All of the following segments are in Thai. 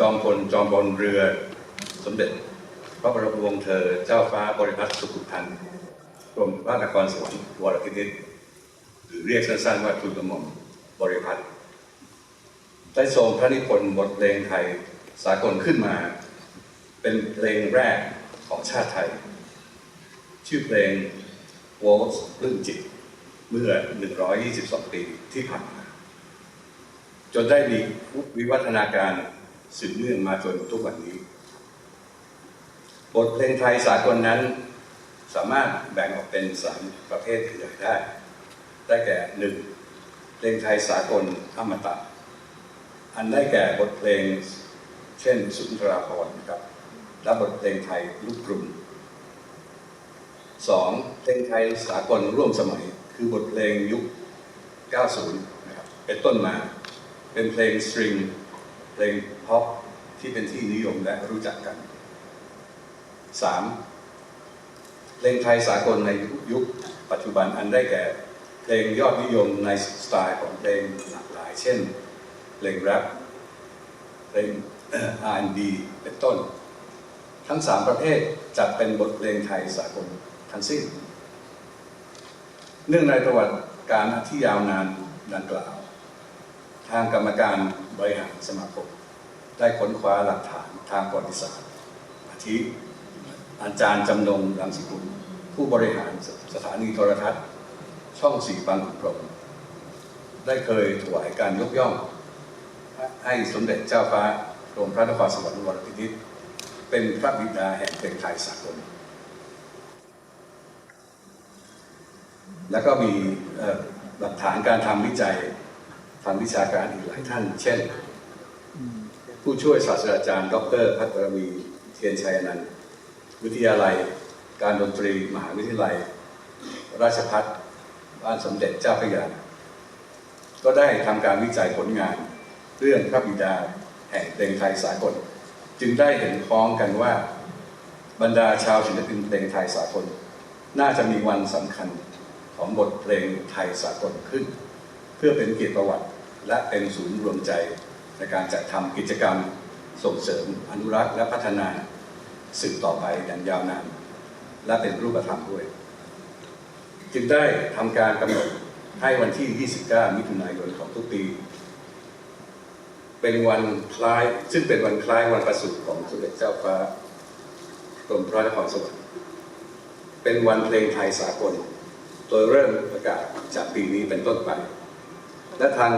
จอมพลจอมบอลเรือ สมเด็จ พระบรมวงศ์เธอ เจ้าฟ้าบริพัตรสุขุพันธ์กรมพระนครสวรรค์วรพินิจหรือเรียกสั้นๆว่าทูลกระหม่อมบริพัตรได้ทรงพระนิพนธ์บทเพลงไทยสากลขึ้นมา เป็นเพลงแรกของชาติไทย ชื่อเพลง Waltz ปลื้มจิต เมื่อ 122 ปีที่ผ่านมา จนได้มีวิวัฒนาการ สืบเนื่องมาจนทุกวันนี้ บทเพลงไทยสากลนั้น สามารถแบ่งออกเป็นสามประเภทใหญ่ได้ ได้แก่หนึ่งเพลงไทยสากลอมตะ อันได้แก่บทเพลงเช่นสุนทราภรณ์นะครับ และบทเพลงไทยลูกกรุงสองเพลงไทยสากลร่วมสมัย คือบทเพลงยุค 90 นะครับเป็นต้นมา เป็นเพลงสตริง ลงพ็อปที่เป็นที่นิยมและรู้จักกัน 3. เพลงไทยสากลในยุคปัจจุบันอันได้แก่ เพลงยอดนิยมในสไตล์ของเพลงหลากหลาย เช่น เพลงแรปเพลง R&B เป็นต้น ทั้งสามประเภทจัดเป็นบทเพลงไทยสากลทั้งสิ้น เนื่องในประวัติการที่ยาวนานดังกล่าว ทางกรรมการบริหารสมาคม ได้ค้นคว้าหลักฐานทางประวัติศาสตร์อาทิอาจารย์จำนงรังสิกุลผู้บริหารสถานีโทรทัศน์ ช่องสีบางขุนพรหมได้เคยถวายการยกย่อง ให้สมเด็จเจ้าฟ้ากรมพระนครสวรรค์วรพินิจเป็นพระบิดาแห่งเพลงไทยสากลแล้วก็มีหลักฐานการทำวิจัย ทางวิชาการอีกหลายท่าน เช่น ผู้ช่วยศาสตราจารย์ ดรพัทรวีเทียนชัยอนันต์วิทยาลัย การดนตรีมหาวิทยาลัย ราชพัฒบ้านสมเด็จเจ้าพระยาก็ได้ทำการวิจัยผลงาน เรื่องพระบิดาแห่งเพลงไทยสากล จึงได้เห็นพ้องกันว่า บรรดาชาวศิลปินเพลงไทยสากล น่าจะมีวันสำคัญของบทเพลงไทยสากลขึ้น เพื่อเป็นเกียรติประวัติ และเป็นศูนย์รวมใจในการจัดทำกิจกรรมส่งเสริมอนุรักษ์และพัฒนาสืบต่อไปอย่างยาวนานและเป็นรูปธรรมด้วย จึงได้ทำการกำหนดให้วันที่ 29 มิถุนายนของทุกปี เป็นวันคล้าย ซึ่งเป็นวันคล้ายวันประสูติของสมเด็จเจ้าฟ้ากรมพระนครสวรรค์เป็นวันเพลงไทยสากล โดยเริ่มประกาศจากปีนี้เป็นต้นไป และทาง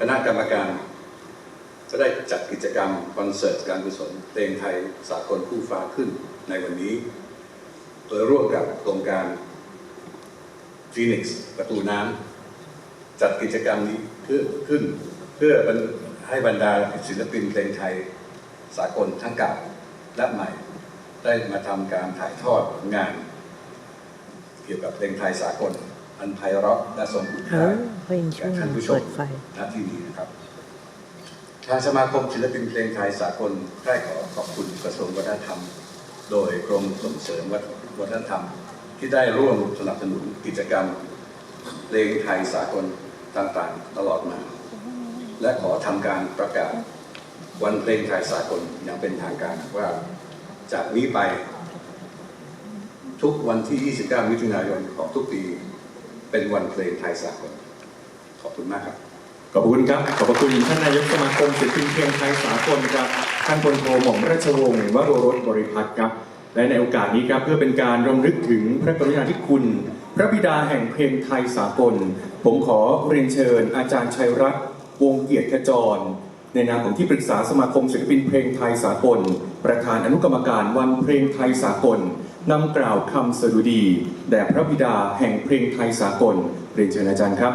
คณะกรรมการ จะได้จัดกิจกรรมคอนเสิร์ตการกุศลเพลงไทยสากลคู่ฟ้าขึ้นในวันนี้ โดยร่วมกับโครงการฟีนิกซ์ประตูน้ำจัดกิจกรรมนี้ขึ้นขึ้น เพื่อให้บรรดาศิลปินเพลงไทยสากลทั้งเก่าและใหม่ ได้มาทำการถ่ายทอดผลงาน เกี่ยวกับเพลงไทยสากล อันไพเราะและทรงคุณเอค่าอเพลงช่แก่วงท่านผู้ชเปิมดไฟณที่นี้นะครับทางสมาคมศิลปินเพลงไทยสากลได้ขอขอบคุณกระทรวงวัฒนธรรม โดยกรมส่งเสริมวัฒนธรรม ที่ได้ร่วมสนับสนุนกิจกรรมเพลงไทยสากลต่างๆ ตลอดมา และขอทำการประกาศวันเพลงไทยสากลอย่างเป็นทางการว่า จากนี้ไป ทุกวันที่ 29 มิถุนายนของทุกปี เป็นวันเพลงไทยสากลขอบคุณมากครับ ขอบคุณครับ ขอบพระคุณท่านนายกสมาคมศิลปินเพลงไทยสากลครับ ท่านพลโทหม่อมราชวงศ์วโรรสบริพัตรครับ และในโอกาสนี้ครับเพื่อเป็นการรำลึกถึงพระกรุณาธิคุณ พระบิดาแห่งเพลงไทยสากล ผมขอเรียนเชิญ อาจารย์ชัยรัตน์วงศ์เกียรติขจร ในนามของที่ปรึกษาสมาคมศิลปินเพลงไทยสากล ประธานอนุกรรมการวันเพลงไทยสากล นำกล่าวคำสดุดี แด่พระบิดาแห่งเพลงไทยสากลเรียนเชิญอาจารย์ครับ